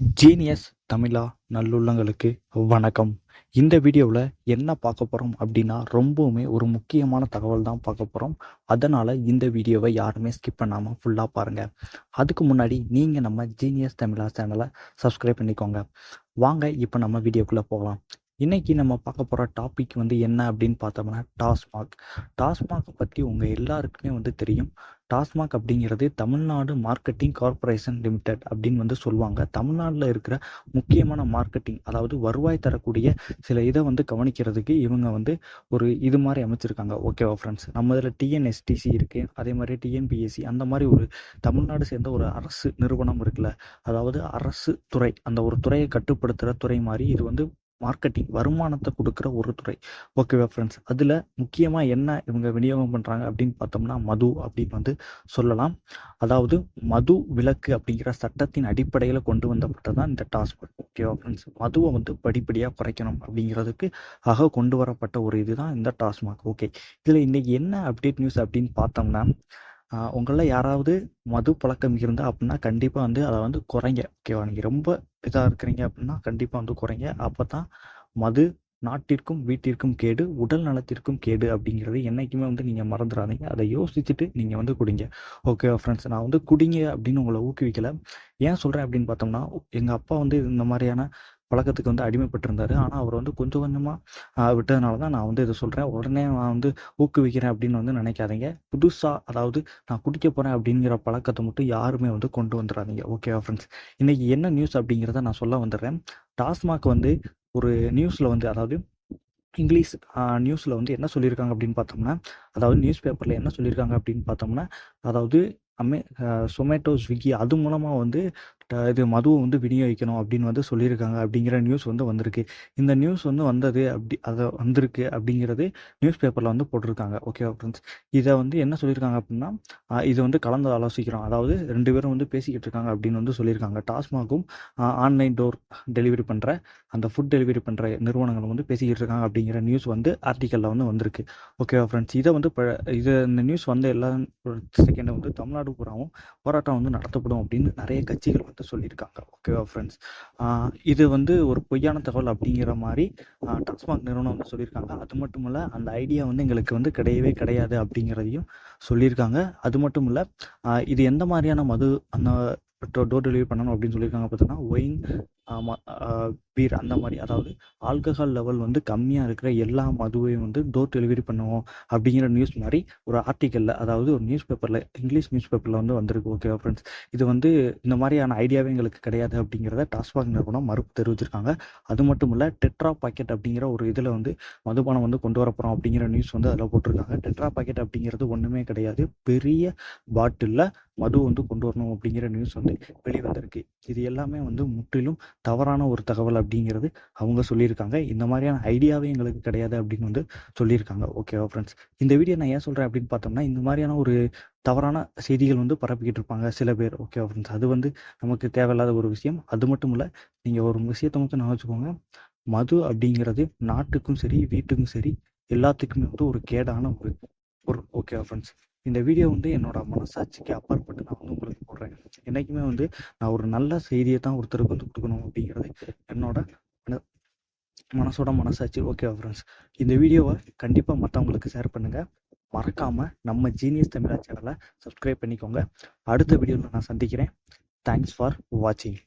Genius தமிழா நல்லுள்ளங்களுக்கு வணக்கம். இந்த வீடியோவில் என்ன பார்க்க போகிறோம் அப்படின்னா ரொம்பவுமே ஒரு முக்கியமான தகவல் தான் பார்க்க போகிறோம் அதனால் இந்த வீடியோவை யாருமே ஸ்கிப் பண்ணாமல் ஃபுல்லாக பாருங்கள் அதுக்கு முன்னாடி நீங்கள் நம்ம ஜீனியஸ் தமிழா சேனலை சப்ஸ்கிரைப் பண்ணிக்கோங்க. வாங்க இப்போ நம்ம வீடியோக்குள்ளே போகலாம். இன்றைக்கி நம்ம பார்க்க போகிற டாபிக் வந்து என்ன அப்படின்னு பார்த்தோம்னா டாஸ்மாக். டாஸ்மாக் பற்றி உங்கள் எல்லாருக்குமே வந்து தெரியும். டாஸ்மாக் அப்படிங்கிறது தமிழ்நாடு மார்க்கெட்டிங் கார்ப்பரேஷன் லிமிடெட் அப்படின்னு வந்து சொல்லுவாங்க. தமிழ்நாட்டில் இருக்கிற முக்கியமான மார்க்கெட்டிங் அதாவது வருவாய் தரக்கூடிய சில இதை வந்து கவனிக்கிறதுக்கு இவங்க வந்து ஒரு இது மாதிரி அமைச்சிருக்காங்க. ஓகேவா ஃப்ரெண்ட்ஸ் நம்ம இதில் டிஎன்எஸ்டிசி இருக்குது அதே மாதிரி டிஎன்பிஎஸ்சி அந்த மாதிரி ஒரு தமிழ்நாடு சேர்ந்த ஒரு அரசு நிறுவனம் இருக்குல்ல. அதாவது அரசு துறை அந்த ஒரு துறையை கட்டுப்படுத்துகிற துறை மாதிரி இது வந்து மார்க்கெட்டிங் வருமானத்தை கொடுக்குற ஒரு துறை. ஓகேவா ஃப்ரெண்ட்ஸ் அதில் முக்கியமாக என்ன இவங்க விநியோகம் பண்ணுறாங்க அப்படின்னு பார்த்தோம்னா மது அப்படின்னு வந்து சொல்லலாம். அதாவது மது விலக்கு அப்படிங்கிற சட்டத்தின் அடிப்படையில் கொண்டு வந்தப்பட்டது தான் இந்த டாஸ்மாக் ஓகேவா ஃப்ரெண்ட்ஸ் மதுவை வந்து படிப்படியாக குறைக்கணும் அப்படிங்கிறதுக்கு ஆக கொண்டு வரப்பட்ட ஒரு இதுதான் இந்த டாஸ்மாக் ஓகே இதில் இன்றைக்கி என்ன அப்டேட் நியூஸ் அப்படின்னு பார்த்தோம்னா உங்களில் யாராவது மது பழக்கம் இருந்தால் அப்படின்னா கண்டிப்பாக வந்து அதை வந்து குறைங்க ஓகேவா? நீங்கள் ரொம்ப இதாக இருக்கிறீங்க அப்படின்னா கண்டிப்பாக வந்து குறைங்க. அப்போ தான் மது நாட்டிற்கும் வீட்டிற்கும் கேடு உடல் நலத்திற்கும் கேடு அப்படிங்கிறது என்றைக்குமே வந்து நீங்கள் மறந்துடாதீங்க அதை யோசிச்சுட்டு நீங்கள் வந்து குடிங்க ஓகே ஃப்ரெண்ட்ஸ் நான் வந்து குடிங்க அப்படின்னு உங்களை ஊக்குவிக்கலை. ஏன் சொல்கிறேன் அப்படின்னு பார்த்தோம்னா எங்கள் அப்பா வந்து இந்த மாதிரியான பழக்கத்துக்கு வந்து அடிமைப்பட்டிருந்தாரு. ஆனால் அவர் வந்து கொஞ்சம் கொஞ்சமாக விட்டதுனால தான் நான் வந்து இதை சொல்கிறேன் உடனே நான் வந்து ஊக்குவிக்கிறேன் அப்படின்னு வந்து நினைக்காதீங்க. புதுசாக அதாவது நான் குடிக்க போகிறேன் அப்படிங்கிற பழக்கத்தை மட்டும் யாருமே வந்து கொண்டு வந்துடாதீங்க ஓகேவா ஃப்ரெண்ட்ஸ் இன்னைக்கு என்ன நியூஸ் அப்படிங்கிறத நான் சொல்ல வந்துடுறேன். டாஸ்மாக் வந்து ஒரு நியூஸில் வந்து அதாவது இங்கிலீஷ் நியூஸில் வந்து என்ன சொல்லியிருக்காங்க அப்படின்னு பார்த்தோம்னா அதாவது நியூஸ் பேப்பரில் என்ன சொல்லியிருக்காங்க அப்படின்னு பார்த்தோம்னா அதாவது அமே சொமேட்டோ ஸ்விக்கி அது மூலமாக வந்து இது மதுவை வந்து விநியோகிக்கணும் அப்படின்னு வந்து சொல்லியிருக்காங்க அப்படிங்கிற நியூஸ் வந்து வந்திருக்கு. இந்த நியூஸ் வந்து வந்தது அப்படி அதை வந்திருக்கு அப்படிங்கிறது நியூஸ் பேப்பரில் வந்து போட்டிருக்காங்க. ஓகேவா ஃப்ரெண்ட்ஸ் இதை வந்து என்ன சொல்லியிருக்காங்க அப்படின்னா இதை வந்து கலந்து ஆலோசிக்கிறோம். அதாவது ரெண்டு பேரும் வந்து பேசிக்கிட்டு இருக்காங்க அப்படின்னு வந்து சொல்லியிருக்காங்க. டாஸ்மாகும் ஆன்லைன் டோர் டெலிவரி பண்ணுற அந்த ஃபுட் டெலிவரி பண்ணுற நிறுவனங்கள் வந்து பேசிக்கிட்டு இருக்காங்க அப்படிங்கிற நியூஸ் வந்து ஆர்டிக்கலில் வந்து வந்திருக்கு. ஓகேவா ஃப்ரெண்ட்ஸ் இதை வந்து இது இந்த நியூஸ் வந்து எல்லா செகண்டை வந்து தமிழ்நாடு பூராவும் போராட்டம் வந்து நடத்தப்படும் அப்படின்னு நிறைய கட்சிகள் வந்து சொல்லியிருக்காங்க. ஓகேவா ஃப்ரெண்ட்ஸ் இது வந்து ஒரு பொய்யான தகவல் அப்படிங்கிற மாதிரி டாஸ்மாக் நிறுவனம் வந்து சொல்லியிருக்காங்க. அது மட்டும் இல்லை அந்த ஐடியா வந்து எங்களுக்கு வந்து கிடையவே கிடையாது அப்படிங்கிறதையும் சொல்லியிருக்காங்க. அது மட்டும் இல்லை இது எந்த மாதிரியான மது அந்த டோர் டெலிவரி பண்ணணும் அப்படின்னு சொல்லியிருக்காங்க பார்த்தோன்னா ஒயின் பீர் அந்த மாதிரி. அதாவது ஆல்கஹால் லெவல் வந்து கம்மியாக இருக்கிற எல்லா மதுவையும் வந்து டோர் டெலிவரி பண்ணுவோம் அப்படிங்கிற நியூஸ் மாதிரி ஒரு ஆர்டிக்கலில் அதாவது ஒரு நியூஸ் பேப்பரில் இங்கிலீஷ் நியூஸ் பேப்பரில் வந்து வந்திருக்கு. ஓகேவா ஃப்ரெண்ட்ஸ் இது வந்து இந்த மாதிரியான ஐடியாவே எங்களுக்கு கிடையாது அப்படிங்கிறத டாஸ்மாக் நிறுவனம் மறுப்பு தெரிவிச்சிருக்காங்க அது மட்டும் இல்லை டெட்ரா பாக்கெட் அப்படிங்கிற ஒரு இதில் வந்து மதுபானம் வந்து கொண்டு வரப்போகிறோம் அப்படிங்கிற நியூஸ் வந்து அதில் போட்டிருக்காங்க. டெட்ரா பாக்கெட் அப்படிங்கிறது ஒன்றுமே கிடையாது. பெரிய பாட்டிலில் மது வந்து கொண்டு வரணும் அப்படிங்கிற நியூஸ் வந்து வெளிவந்திருக்கு. இது எல்லாமே வந்து முற்றிலும் தவறான ஒரு தகவல் அப்படிங்கிறது அவங்க சொல்லியிருக்காங்க. இந்த மாதிரியான ஐடியாவே எங்களுக்கு கிடையாது அப்படின்னு வந்து சொல்லியிருக்காங்க. ஓகேவா ஃப்ரெண்ட்ஸ் இந்த வீடியோ நான் ஏன் சொல்கிறேன் அப்படின்னு பார்த்தோம்னா இந்த மாதிரியான ஒரு தவறான செய்திகள் வந்து பரப்பிக்கிட்டு இருப்பாங்க சில பேர். ஓகேவா ஃப்ரெண்ட்ஸ் அது வந்து நமக்கு தேவையில்லாத ஒரு விஷயம். அது மட்டும் இல்லை நீங்கள் ஒரு விஷயத்தை மட்டும் நான் வச்சுக்கோங்க. மது அப்படிங்கிறது நாட்டுக்கும் சரி வீட்டுக்கும் சரி எல்லாத்துக்குமே வந்து ஒரு கேடான ஒரு பொருள். ஓகேவா ஃப்ரெண்ட்ஸ் இந்த வீடியோ வந்து என்னோட மனசாட்சிக்கு அப்பாற்பட்டு நான் வந்து உங்களுக்கு சொல்கிறேன் என்றைக்குமே வந்து நான் ஒரு நல்ல செய்தியை தான் ஒருத்தருக்கு வந்து கொடுக்கணும் அப்படிங்கிறது என்னோட மனசோட மனசாட்சி. ஓகே ஃப்ரெண்ட்ஸ் இந்த வீடியோவை கண்டிப்பாக மற்றவங்களுக்கு ஷேர் பண்ணுங்கள் மறக்காமல் நம்ம ஜீனியஸ் தமிழா சேனலை சப்ஸ்கிரைப் பண்ணிக்கோங்க. அடுத்த வீடியோவில் நான் சந்திக்கிறேன். தேங்க்ஸ் ஃபார் வாட்சிங்